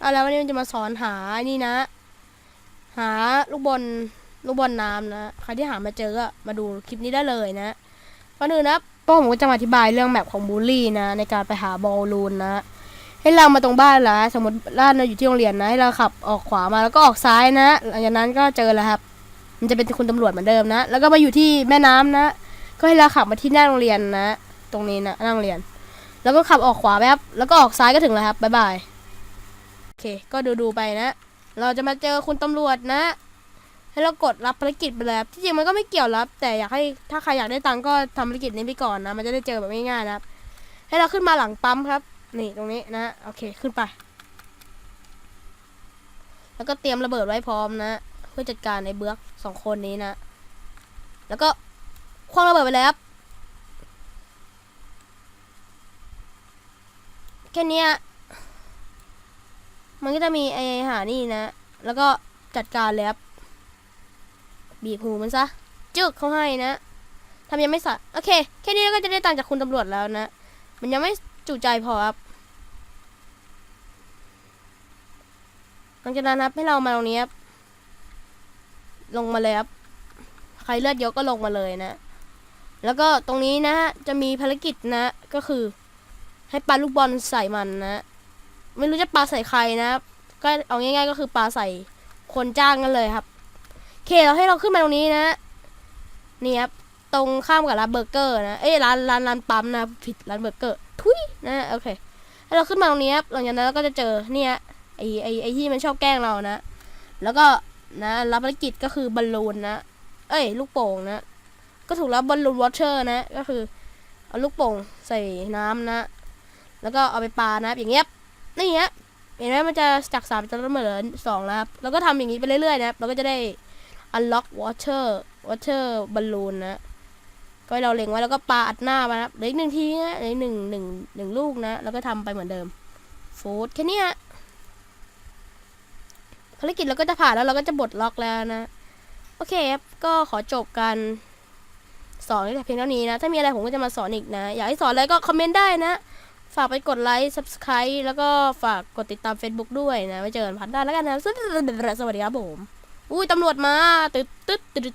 เอาแล้ววันนี้มันจะมาสอนหานี่นะ หาลูกบอลลูกบอลน้ำนะใครที่หามาเจอก็มาดูคลิปนี้ได้เลยนะก่อนอื่นนะป้ผมก็จะมาอธิบายเรื่องแมปของบูลลี่นะ ในการไปหาบอลลูนนะ ให้เรามาตรงบ้านละสมมติบ้านเราอยู่ที่โรงเรียนนะให้เราขับออกขวามาแล้วก็ออกซ้ายนะ หลังจากนั้นก็เจอแล้วครับ มันจะเป็นคุณตำรวจเหมือนเดิมนะ แล้วก็มาอยู่ที่แม่น้ำนะ ก็ให้เราขับมาที่หน้าโรงเรียนนะ ตรงนี้นะหน้าโรงเรียน แล้วก็ขับออกขวาแป๊บแล้วก็ออกซ้ายก็ถึงแล้วครับบ๊ายบาย เค ก็ดูดูๆไปนะ เราจะมาเจอคุณตำรวจนะ ให้เรากดรับภารกิจไปเลยครับที่จริงมันก็ไม่เกี่ยวรับ แต่อยากให้ถ้าใครอยากได้ตังก็ทำภารกิจนี้ไปก่อนนะ มันจะได้เจอแบบง่ายๆนะครับ ให้เราขึ้นมาหลังปั๊มครับ นี่ตรงนี้นะ โอเค ขึ้นไป แล้วก็เตรียมระเบิดไว้พร้อมนะ เพื่อจัดการในเบื้อกสองคนนี้นะ แล้วก็คว้างระเบิดไปเลยครับแค่เนี้ย มันก็จะมีไอหานี่นะ แล้วก็จัดการเลยครับบีบหูมันซะ จึกเขาให้นะทำยังไม่สะโอเค แค่นี้ก็จะได้ตังค์จากคุณตำรวจแล้วนะ มันยังไม่จุใจพอครับหลังจากนั้นครับให้เรามาตรงนี้ครับลงมาเลยครับ ใครเลือดเยอะก็ลงมาเลยนะ แล้วก็ตรงนี้นะฮะจะมีภารกิจนะ ก็คือ ให้ปาลูกบอลใส่มันนะ ไม่รู้จะปลาใส่ใครนะก็เอาง่าย ๆ ก็คือปลาใส่คนจ้างกันเลยครับเคเราให้เราขึ้นมาตรงนี้นะนี่ครับตรงข้ามกับร้านเบอร์เกอร์นะเอ้ยร้านร้านร้านปั๊มนะผิดร้านเบอร์เกอร์ทุยนะโอเคให้เราขึ้นมาตรงนี้ครับหลังจากนั้นเราก็จะเจอเนี่ยไอไอไอที่มันชอบแกล้งเรานะ แล้วก็นะรับภารกิจก็คือบอลลูนนะ เอ้ย ลูกโป่งนะ ก็ถูกแล้วบอลลูนวอเชอร์นะ ก็คือเอาลูกโป่งใส่น้ำนะ แล้วก็เอาไปปานะอย่างเงี้ย นี่ฮะเห็นไหมมันจะจากสามจะเหลือสองแล้วครับแล้วก็ทำอย่างนี้ไปเรื่อยๆนะครับเราก็จะได้ unlock water water balloon นะก็ให้เราเล็งไว้แล้วก็ปาอัดหน้ามานะครับเหลืออีกหนึ่งทีนะเหลือหนึ่งหนึ่งหนึ่งลูกนะ แล้วก็ทำไปเหมือนเดิมฟูดแค่นี้ยภารกิจเราก็จะผ่านแล้วเราก็จะบดล็อกแล้วนะ โอเคครับก็ขอจบการสอนแต่เพียงเท่านี้นะ ถ้ามีอะไรผมก็จะมาสอนอีกนะ อยากให้สอนอะไรก็คอมเมนต์ได้นะ ฝากไปกดไลค์ subscribe แล้วก็ฝากกดติดตาม Facebook ด้วยนะไว้เจอกันพันได้แล้วกันนะสวัสดีครับผม อุ้ยตำรวจมาตึ๊ดตึ๊ดตึ๊ด